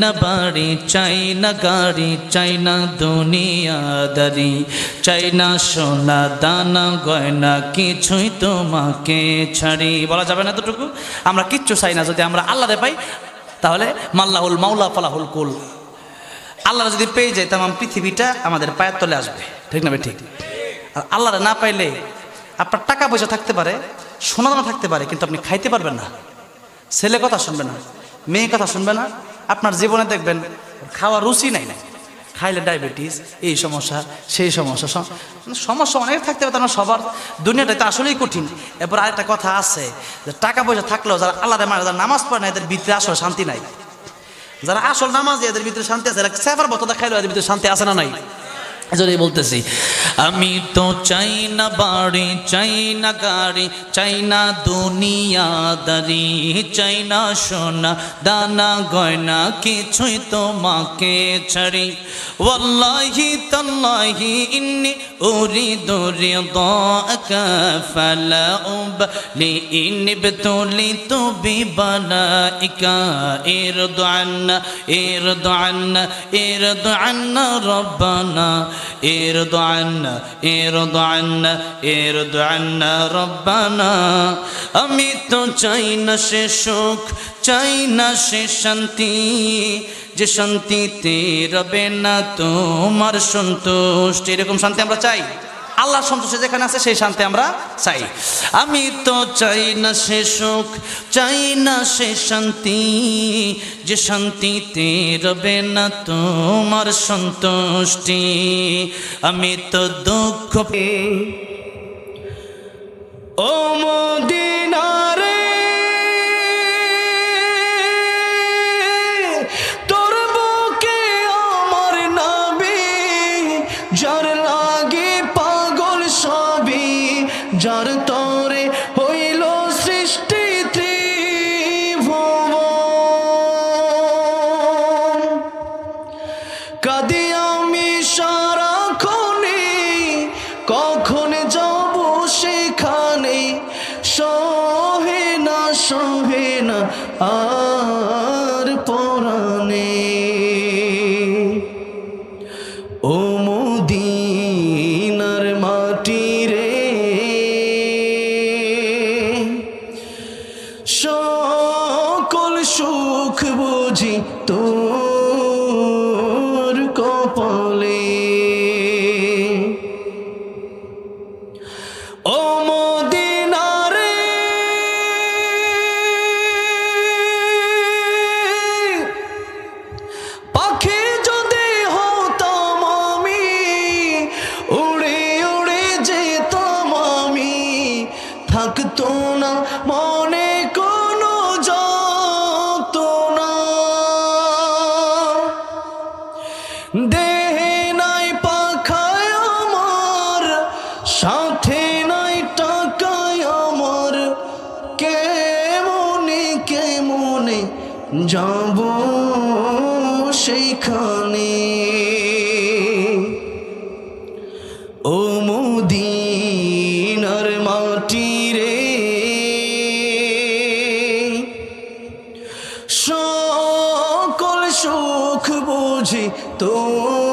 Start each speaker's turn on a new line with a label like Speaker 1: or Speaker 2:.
Speaker 1: না বাড়ি চাই না গাড়ি চাই না দুনিয়াদারি চাই না সোনা দানা গয়না, কিছুই তোমাকে ছাড়ি। বলা যাবে না এতটুকু? আমরা কিচ্ছু চাই না, যদি আমরা আল্লাহরে পাই, তাহলে মাল্লাহুল মাওলা ফালাহুল কুল। আল্লাহর যদি পেয়ে যাই তাম পৃথিবীটা আমাদের পায়ের তলে আসবে। ঠিক না ঠিক। আর আল্লাহরে না পাইলে আপনার টাকা পয়সা থাকতে পারে, সোনা দানা থাকতে পারে, কিন্তু আপনি খাইতে পারবেন না। ছেলে কথা শুনবে না, মেয়ে কথা শুনবে না আপনার জীবনে দেখবেন খাওয়ার রুচি নাই নাই খাইলে ডায়াবেটিস, এই সমস্যা, সেই সমস্যা মানে সমস্যা অনেক থাকতে পারে তার সবার। দুনিয়াটা তো আসলেই কঠিন। এরপর আরেকটা কথা আছে যে টাকা পয়সা থাকলেও যারা আল্লাহ মানে যারা নামাজ পড়ে না, এদের ভিতরে আসলে শান্তি নাই। যারা আসল নামাজ, এদের ভিতরে শান্তি আছে। এরা সেফার বতটা খাইলেও এদের ভিতরে শান্তি আছে না নাই? এজন্যই বলতেছি। আমি তো চাই না বাড়ি, চাই না গাড়ি, চাই না দুনিয়াদারি চাই না সোনা দানা গয়না, কিছুই তোমাকে ছাড়ি। ওয়াল্লাহি তাল্লাহি ইন্নি উরিদু রিদাকা ফালা উবলি ইন বতুলিতু বিবালাইকা ইরদু আন্না ইরদু আন্না ইরদু আন্না রব্বানা, ইরদু আমি তো চাই না সে সুখ, চাই না সে শান্তি। যে শান্তিতে রবে না তোমার সন্তুষ্ট। এরকম শান্তি আমরা চাই। আল্লাহ সন্তোষে যেখানে আছে, সেই শান্তি আমরা চাই। আমি তো চাই না সে সুখ, চাই না সে শান্তি। যে শান্তিতে রবে না তোমার সন্তুষ্টি। আমি তো দুঃখ পে ও মদিনারে আর পরাণে ও মদিনার মাটি রে সকল সুখ বুঝি তোর যাব সেইখানে। ও মুদিনার মাটি রে। সকল সুখ বুঝি তোর